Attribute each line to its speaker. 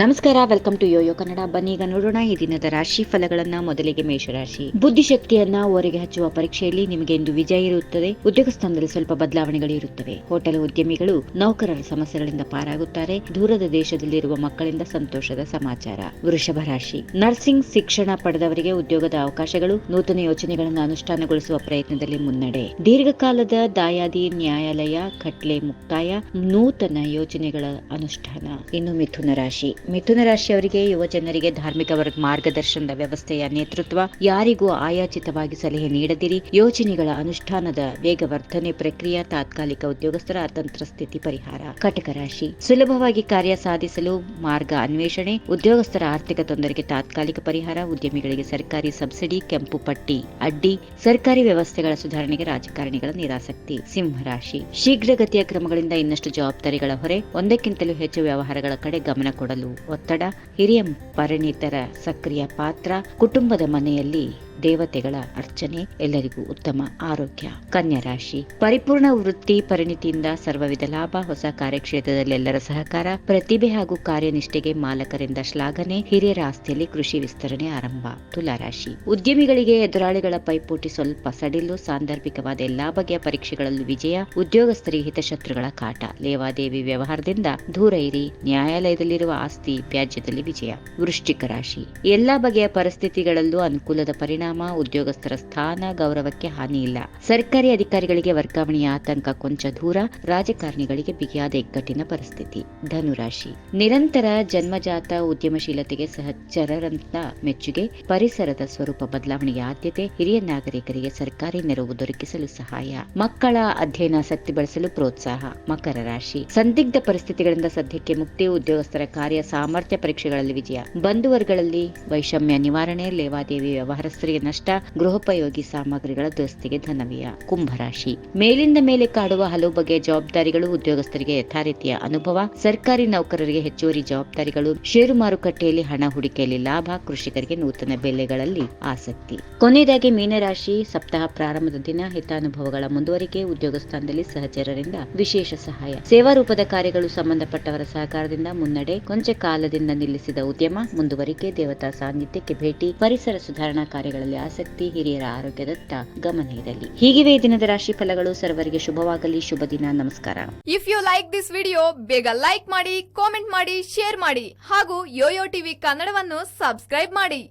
Speaker 1: ನಮಸ್ಕಾರ welcome to Yoyo Kannada ಬನ್ನಿ, ಈಗ ನೋಡೋಣ ಈ ದಿನದ ರಾಶಿ ಫಲಗಳನ್ನ ಮೊದಲಿಗೆ ಮೇಷರಾಶಿ. ಬುದ್ಧಿಶಕ್ತಿಯನ್ನ ಓರೆಗೆ ಹಚ್ಚುವ ಪರೀಕ್ಷೆಯಲ್ಲಿ ನಿಮಗೆ ಇಂದು ವಿಜಯ ಇರುತ್ತದೆ. ಉದ್ಯೋಗ ಸ್ಥಾನದಲ್ಲಿ ಸ್ವಲ್ಪ ಬದಲಾವಣೆಗಳು ಇರುತ್ತವೆ. ಹೋಟೆಲ್ ಉದ್ಯಮಿಗಳು ನೌಕರರ ಸಮಸ್ಯೆಗಳಿಂದ ಪಾರಾಗುತ್ತಾರೆ. ದೂರದ ದೇಶದಲ್ಲಿರುವ ಮಕ್ಕಳಿಂದ ಸಂತೋಷದ ಸಮಾಚಾರ. ವೃಷಭ ರಾಶಿ. ನರ್ಸಿಂಗ್, ಶಿಕ್ಷಣ ಪಡೆದವರಿಗೆ ಉದ್ಯೋಗದ ಅವಕಾಶಗಳು ನೂತನ ಯೋಜನೆಗಳನ್ನು ಅನುಷ್ಠಾನಗೊಳಿಸುವ ಪ್ರಯತ್ನದಲ್ಲಿ ಮುನ್ನಡೆ. ದೀರ್ಘಕಾಲದ ದಾಯಾದಿ, ನ್ಯಾಯಾಲಯ ಖಟ್ಲೆ ಮುಕ್ತಾಯ, ನೂತನ ಯೋಜನೆಗಳ ಅನುಷ್ಠಾನ. ಇನ್ನು ಮಿಥುನ ರಾಶಿ. ಮಿಥುನ ರಾಶಿಯವರಿಗೆ, ಯುವ ಜನರಿಗೆ ಧಾರ್ಮಿಕ ವರ್ಗ ಮಾರ್ಗದರ್ಶನದ ವ್ಯವಸ್ಥೆಯ ನೇತೃತ್ವ ಯಾರಿಗೂ ಆಯಾಚಿತವಾಗಿ ಸಲಹೆ ನೀಡದಿರಿ. ಯೋಜನೆಗಳ ಅನುಷ್ಠಾನದ ವೇಗವರ್ಧನೆ ಪ್ರಕ್ರಿಯೆ, ತಾತ್ಕಾಲಿಕ ಉದ್ಯೋಗಸ್ಥರ ಅತಂತ್ರ ಸ್ಥಿತಿ ಪರಿಹಾರ, ಕಟಕ ರಾಶಿ. ಸುಲಭವಾಗಿ ಕಾರ್ಯ ಸಾಧಿಸಲು ಮಾರ್ಗ ಅನ್ವೇಷಣೆ, ಉದ್ಯೋಗಸ್ಥರ ಆರ್ಥಿಕ ತೊಂದರೆಗೆ ತಾತ್ಕಾಲಿಕ ಪರಿಹಾರ, ಉದ್ಯಮಿಗಳಿಗೆ ಸರ್ಕಾರಿ ಸಬ್ಸಿಡಿ, ಕೆಂಪು ಪಟ್ಟಿ, ಅಡ್ಡಿ, ಸರ್ಕಾರಿ ವ್ಯವಸ್ಥೆಗಳ ಸುಧಾರಣೆಗೆ ರಾಜಕಾರಣಿಗಳ ನಿರಾಸಕ್ತಿ. ಸಿಂಹರಾಶಿ ಶೀಘ್ರಗತಿಯ ಕ್ರಮಗಳಿಂದ ಇನ್ನಷ್ಟು ಜವಾಬ್ದಾರಿಗಳ ಹೊರೆ, ಒಂದಕ್ಕಿಂತಲೂ ಹೆಚ್ಚು ವ್ಯವಹಾರಗಳ ಕಡೆ ಗಮನ ಕೊಡಲು ಒತ್ತಡ ಹಿರಿಯ ಪರಿಣಿತರ ಸಕ್ರಿಯ ಪಾತ್ರ ಕುಟುಂಬದ ಮನೆಯಲ್ಲಿ ದೇವತೆಗಳ ಅರ್ಚನೆ, ಎಲ್ಲರಿಗೂ ಉತ್ತಮ ಆರೋಗ್ಯ. ಕನ್ಯಾ ರಾಶಿ. ಪರಿಪೂರ್ಣ ವೃತ್ತಿ ಪರಿಣಿತಿಯಿಂದ ಸರ್ವವಿಧ ಲಾಭ, ಹೊಸ ಕಾರ್ಯಕ್ಷೇತ್ರದಲ್ಲಿ ಎಲ್ಲರ ಸಹಕಾರ, ಪ್ರತಿಭೆ ಹಾಗೂ ಕಾರ್ಯನಿಷ್ಠೆಗೆ ಮಾಲಕರಿಂದ ಶ್ಲಾಘನೆ, ಹಿರಿಯರ ಆಸ್ತಿಯಲ್ಲಿ ಕೃಷಿ ವಿಸ್ತರಣೆ ಆರಂಭ. ತುಲಾರಾಶಿ ಉದ್ಯಮಿಗಳಿಗೆ ಎದುರಾಳಿಗಳ ಪೈಪೋಟಿ ಸ್ವಲ್ಪ ಸಡಿಲು, ಸಾಂದರ್ಭಿಕವಾದ ಎಲ್ಲಾ ಬಗೆಯ ಪರೀಕ್ಷೆಗಳಲ್ಲೂ ವಿಜಯ, ಉದ್ಯೋಗಸ್ಥರಿಗೆ ಹಿತಶತ್ರುಗಳ ಕಾಟ. ಲೇವಾದೇವಿ ವ್ಯವಹಾರದಿಂದ ದೂರ ಇರಿ, ನ್ಯಾಯಾಲಯದಲ್ಲಿರುವ ಆಸ್ತಿ ವ್ಯಾಜ್ಯದಲ್ಲಿ ವಿಜಯ. ವೃಶ್ಚಿಕ ರಾಶಿ. ಎಲ್ಲಾ ಬಗೆಯ ಪರಿಸ್ಥಿತಿಗಳಲ್ಲೂ ಅನುಕೂಲದ ಪರಿಣಾಮ ಉದ್ಯೋಗಸ್ಥರ ಸ್ಥಾನ ಗೌರವಕ್ಕೆ ಹಾನಿ ಇಲ್ಲ. ಸರ್ಕಾರಿ ಅಧಿಕಾರಿಗಳಿಗೆ ವರ್ಗಾವಣೆಯ ಆತಂಕ ಕೊಂಚ ದೂರ, ರಾಜಕಾರಣಿಗಳಿಗೆ ಬಿಗಿಯಾದ ಇಕ್ಕಟ್ಟಿನ ಪರಿಸ್ಥಿತಿ. ಧನುರಾಶಿ. ನಿರಂತರ ಜನ್ಮಜಾತ ಉದ್ಯಮಶೀಲತೆಗೆ ಸಹಚರರಂತ ಮೆಚ್ಚುಗೆ, ಪರಿಸರದ ಸ್ವರೂಪ ಬದಲಾವಣೆಯ ಆದ್ಯತೆ, ಹಿರಿಯ ನಾಗರಿಕರಿಗೆ ಸರ್ಕಾರಿ ನೆರವು ದೊರಕಿಸಲು ಸಹಾಯ. ಮಕ್ಕಳ ಅಧ್ಯಯನ ಆಸಕ್ತಿ ಬಳಸಲು ಪ್ರೋತ್ಸಾಹ. ಮಕರ ರಾಶಿ. ಸಂದಿಗ್ಧ ಪರಿಸ್ಥಿತಿಗಳಿಂದ ಸದ್ಯಕ್ಕೆ ಮುಕ್ತಿ, ಉದ್ಯೋಗಸ್ಥರ ಕಾರ್ಯ ಸಾಮರ್ಥ್ಯ ಪರೀಕ್ಷೆಗಳಲ್ಲಿ ವಿಜಯ. ಬಂಧುವರ್ಗಳಲ್ಲಿ ವೈಷಮ್ಯ ನಿವಾರಣೆ, ಲೇವಾದೇವಿ ವ್ಯವಹಾರಸ್ಥರಿಗೆ ನಷ್ಟ, ಗೃಹೋಪಯೋಗಿ ಸಾಮಗ್ರಿಗಳ ದುರಸ್ತಿಗೆ ಧನವ್ಯಯ, ಕುಂಭರಾಶಿ. ಮೇಲಿಂದ ಮೇಲೆ ಕಾಡುವ ಹಲವು ಬಗೆಯ ಜವಾಬ್ದಾರಿಗಳು ಉದ್ಯೋಗಸ್ಥರಿಗೆ ಯಥಾರೀತಿಯ ಅನುಭವ. ಸರ್ಕಾರಿ ನೌಕರರಿಗೆ ಹೆಚ್ಚುವರಿ ಜವಾಬ್ದಾರಿಗಳು. ಷೇರು ಮಾರುಕಟ್ಟೆಯಲ್ಲಿ ಹಣ ಹೂಡಿಕೆಯಲ್ಲಿ ಲಾಭ, ಕೃಷಿಕರಿಗೆ ನೂತನ ಬೆಲೆಗಳಲ್ಲಿ ಆಸಕ್ತಿ. ಕೊನೆಯದಾಗಿ ಮೀನರಾಶಿ, ಸಪ್ತಾಹ ಪ್ರಾರಂಭದ ದಿನ, ಹಿತಾನುಭವಗಳ ಮುಂದುವರಿಕೆ, ಉದ್ಯೋಗ ಸ್ಥಾನದಲ್ಲಿ ಸಹಚರರಿಂದ ವಿಶೇಷ ಸಹಾಯ. ಸೇವಾ ರೂಪದ ಕಾರ್ಯಗಳು ಸಂಬಂಧಪಟ್ಟವರ ಸಹಕಾರದಿಂದ ಮುನ್ನಡೆ, ಕೊಂಚ ಕಾಲದಿಂದ ನಿಲ್ಲಿಸಿದ ಉದ್ಯಮ, ಮುಂದುವರಿಕೆ, ದೇವತಾ ಸಾನ್ನಿಧ್ಯಕ್ಕೆ ಭೇಟಿ, ಪರಿಸರ ಸುಧಾರಣಾ ಕಾರ್ಯಗಳಲ್ಲಿ ಆಸಕ್ತಿ ಹಿರಿಯರ ಆರೋಗ್ಯದತ್ತ ಗಮನ ಇರಲಿ ಹೀಗಿವೆ ಈ ದಿನದ ರಾಶಿ ಫಲಗಳು. ಸರ್ವರಿಗೆ ಶುಭವಾಗಲಿ. ಶುಭ ದಿನ. ನಮಸ್ಕಾರ.
Speaker 2: If you like this video ಬೇಗ ಲೈಕ್ ಮಾಡಿ ಕಾಮೆಂಟ್ ಮಾಡಿ ಶೇರ್ ಮಾಡಿ ಹಾಗೂ ಯೋಯೋ ಟಿವಿ ಕನ್ನಡವನ್ನು ಸಬ್ಸ್ಕ್ರೈಬ್ ಮಾಡಿ.